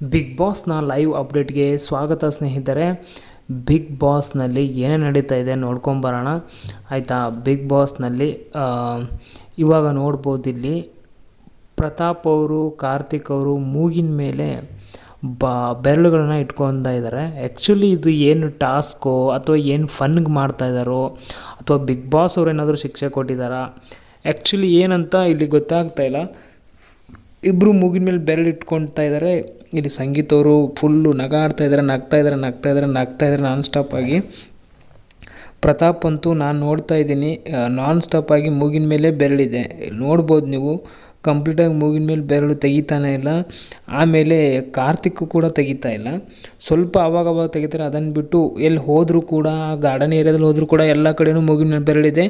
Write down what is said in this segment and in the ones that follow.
Big ಬಾಸ್ನ live ಅಪ್ಡೇಟ್ಗೆ ಸ್ವಾಗತ ಸ್ನೇಹಿತರೆ. Big ಬಾಸ್ನಲ್ಲಿ ಏನೇ ನಡೀತಾ ಇದೆ ನೋಡ್ಕೊಂಬರೋಣ ಆಯಿತಾ? ಬಿಗ್ ಬಾಸ್ನಲ್ಲಿ ಇವಾಗ ನೋಡ್ಬೋದು ಇಲ್ಲಿ ಪ್ರತಾಪ್ ಅವರು, ಕಾರ್ತಿಕ್ ಅವರು ಮೂಗಿನ ಮೇಲೆ ಬ, ಬೆರಳುಗಳನ್ನ ಇಟ್ಕೊತಾ ಇದ್ದಾರೆ ಆ್ಯಕ್ಚುಲಿ ಇದು ಏನು ಟಾಸ್ಕೋ ಅಥವಾ ಏನು ಫನ್ಗೆ ಮಾಡ್ತಾ ಇದ್ದಾರೋ ಅಥವಾ ಬಿಗ್ ಬಾಸ್ ಅವರು ಏನಾದರೂ ಶಿಕ್ಷೆ ಕೊಟ್ಟಿದ್ದಾರಾ ಆ್ಯಕ್ಚುಲಿ ಏನಂತ ಇಲ್ಲಿ ಗೊತ್ತಾಗ್ತಾ ಇಲ್ಲ. ಇಬ್ಬರು ಮೂಗಿನ ಮೇಲೆ ಬೆರಳು ಇಟ್ಕೊಳ್ತಾ ಇದ್ದಾರೆ ಇಲ್ಲಿ ಸಂಗೀತ ಅವರು ಫುಲ್ಲು ನಗಾಡ್ತಾ ಇದ್ದಾರೆ ನಗ್ತಾ ಇದ್ದಾರೆ ನಗ್ತಾ ಇದ್ದಾರೆ ನಗ್ತಾ ಇದ್ದಾರೆ ನಾನ್ ಸ್ಟಾಪ್ ಆಗಿ. ಪ್ರತಾಪ್ ಅಂತೂ ನಾನು ನೋಡ್ತಾ ಇದ್ದೀನಿ ನಾನ್ ಸ್ಟಾಪ್ ಆಗಿ ಮೂಗಿನ ಮೇಲೆ ಬೆರಳಿದೆ. ನೋಡ್ಬೋದು ನೀವು. ಕಂಪ್ಲೀಟಾಗಿ ಮೂಗಿನ ಮೇಲೆ ಬೆರಳು ತೆಗಿತಾನೆ ಇಲ್ಲ. ಆಮೇಲೆ ಕಾರ್ತಿಕ್ ಕೂಡ ತೆಗಿತಾ ಇಲ್ಲ. ಸ್ವಲ್ಪ ಅವಾಗ ಅವಾಗ ತೆಗಿತಾರೆ, ಅದನ್ನು ಬಿಟ್ಟು ಎಲ್ಲಿ ಹೋದರೂ ಕೂಡ ಗಾರ್ಡನ್ ಏರಿಯಾದಲ್ಲಿ ಹೋದರೂ ಕೂಡ ಎಲ್ಲ ಕಡೆಯೂ ಮೂಗಿನ ಮೇಲೆ ಬೆರಳಿದೆ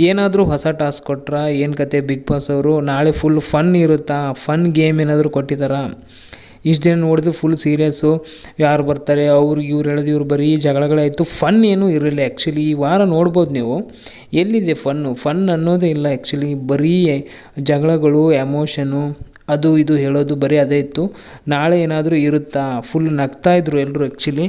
ಏನಾದರೂ ಹೊಸ ಟಾಸ್ಕ್ ಕೊಟ್ರಾ? ಏನು ಕತೆ? ಬಿಗ್ ಬಾಸ್ ಅವರು ನಾಳೆ ಫುಲ್ ಫನ್ ಇರುತ್ತಾ? ಫನ್ ಗೇಮ್ ಏನಾದರೂ ಕೊಟ್ಟಿದ್ದಾರಾ? ಇಷ್ಟು ದಿನ ನೋಡಿದ್ರೆ ಫುಲ್ ಸೀರಿಯಸ್ಸು ಯಾರು ಬರ್ತಾರೆ ಅವ್ರಿಗೆ ಇವ್ರು ಹೇಳೋದು ಇವ್ರು ಬರೀ ಜಗಳಗಳಾಯಿತು. ಫನ್ ಏನೂ ಇರಲಿಲ್ಲ. ಆ್ಯಕ್ಚುಲಿ ಈ ವಾರ ನೋಡ್ಬೋದು ನೀವು. ಎಲ್ಲಿದೆ ಫನ್ನು ಫನ್ ಅನ್ನೋದೇ ಇಲ್ಲ ಆ್ಯಕ್ಚುಲಿ ಬರೀ ಜಗಳಗಳು ಎಮೋಷನು ಅದು ಇದು ಹೇಳೋದು ಬರೀ ಅದೇ ಇತ್ತು. ನಾಳೆ ಏನಾದರೂ ಇರುತ್ತಾ? ಫುಲ್ ನಗ್ತಾ ಇದ್ರು ಎಲ್ಲರೂ ಆ್ಯಕ್ಚುಲಿ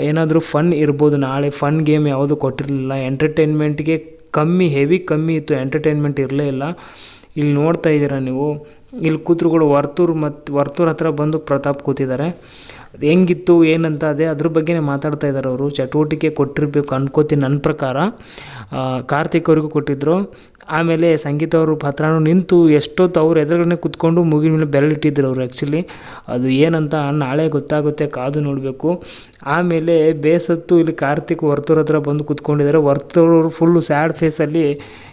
ಏನಾದರೂ ಫನ್ ಇರ್ಬೋದು ನಾಳೆ. ಫನ್ ಗೇಮ್ ಯಾವುದು ಕೊಟ್ಟಿರಲಿಲ್ಲ. ಎಂಟರ್ಟೈನ್ಮೆಂಟ್ಗೆ ಕಮ್ಮಿ ಹೆವಿ ಕಮ್ಮಿ ಇತ್ತು. ಎಂಟರ್ಟೈನ್ಮೆಂಟ್ ಇರಲೇ ಇಲ್ಲ. ಇಲ್ಲಿ ನೋಡ್ತಾ ಇದ್ದೀರಾ ನೀವು? ಇಲ್ಲಿ ಕೂತ್ರುಗಳು ವರ್ತೂರು ಮತ್ತು ವರ್ತೂರ್ ಹತ್ರ ಬಂದು ಪ್ರತಾಪ್ ಕೂತಿದ್ದಾರೆ. ಅದು ಹೆಂಗಿತ್ತು, ಏನಂತ ಅದೇ ಅದ್ರ ಬಗ್ಗೆನೇ ಮಾತಾಡ್ತಾ ಇದ್ದಾರೆ ಅವರು. ಚಟುವಟಿಕೆ ಕೊಟ್ಟಿರ್ಬೇಕು ಅನ್ಕೋತೀನಿ ನನ್ನ ಪ್ರಕಾರ. ಕಾರ್ತಿಕ್ ಅವ್ರಿಗೂ ಕೊಟ್ಟಿದ್ದರು ಆಮೇಲೆ ಸಂಗೀತ ಅವರು ಪತ್ರನೂ ನಿಂತು ಎಷ್ಟೊತ್ತು ಅವ್ರು ಎದುರುಗಡೆ ಕೂತ್ಕೊಂಡು ಮುಗಿನ ಮೇಲೆ ಬೆರಳಿಟ್ಟಿದ್ರು ಅವರು ಆ್ಯಕ್ಚುಲಿ ಅದು ಏನಂತ ನಾಳೆ ಗೊತ್ತಾಗುತ್ತೆ, ಕಾದು ನೋಡಬೇಕು. ಆಮೇಲೆ ಬೇಸತ್ತು ಇಲ್ಲಿ ಕಾರ್ತಿಕ್ ವರ್ತೂರ್ ಹತ್ರ ಬಂದು ಕೂತ್ಕೊಂಡಿದ್ದಾರೆ. ವರ್ತೂರ್ ಅವರು ಫುಲ್ಲು ಸ್ಯಾಡ್ ಫೇಸಲ್ಲಿ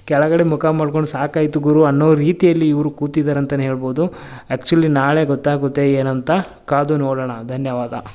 ಕೆಳಗಡೆ ಮುಖ ಮಾಡ್ಕೊಂಡು ಸಾಕಾಯಿತು ಗುರು ಅನ್ನೋ ರೀತಿಯಲ್ಲಿ ಇವರು ಕೂತಿದ್ದಾರೆ ಅಂತಲೇ ಹೇಳ್ಬೋದು. ಆ್ಯಕ್ಚುಲಿ ನಾಳೆ ಗೊತ್ತಾಗುತ್ತೆ ಏನಂತ. ಕಾದು ನೋಡೋಣ. ಧನ್ಯವಾದ.